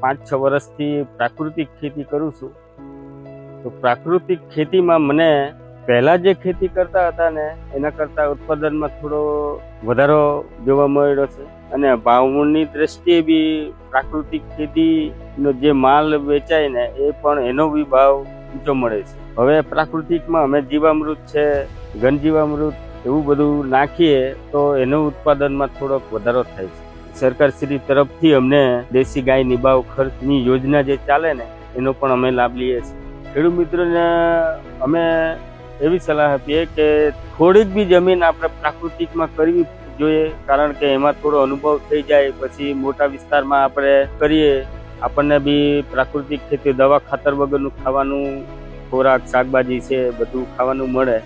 પાંચ છ વર્ષથી પ્રાકૃતિક ખેતી કરું છું. તો પ્રાકૃતિક ખેતીમાં મને પહેલાં જે ખેતી કરતા હતા ને, એના કરતાં ઉત્પાદનમાં થોડો વધારો જોવા મળ્યો છે. અને ભાવની દ્રષ્ટિએ બી પ્રાકૃતિક ખેતીનો જે માલ વેચાય ને, એ પણ એનો બી ભાવ ઊંચો મળે છે. હવે પ્રાકૃતિકમાં અમે જીવામૃત છે, ઘનજીવામૃત એવું બધું નાખીએ તો એનું ઉત્પાદનમાં થોડોક વધારો થાય છે. સરકાર શ્રી તરફથી અમને દેશી ગાય નિભાવ ખર્ચની યોજના જે ચાલે ને, એનો પણ અમે લાભ લઈએ છીએ. ખેડૂત મિત્રોને અમે એવી સલાહ આપીએ કે થોડીક બી જમીન આપણે પ્રાકૃતિકમાં કરવી જોઈએ, કારણ કે એમાં થોડો અનુભવ થઈ જાય, પછી મોટા વિસ્તારમાં આપણે કરીએ, આપણને બી પ્રાકૃતિક ખેતી, દવા ખાતર વગરનું ખાવાનું ખોરાક, શાકભાજી છે, બધું ખાવાનું મળે.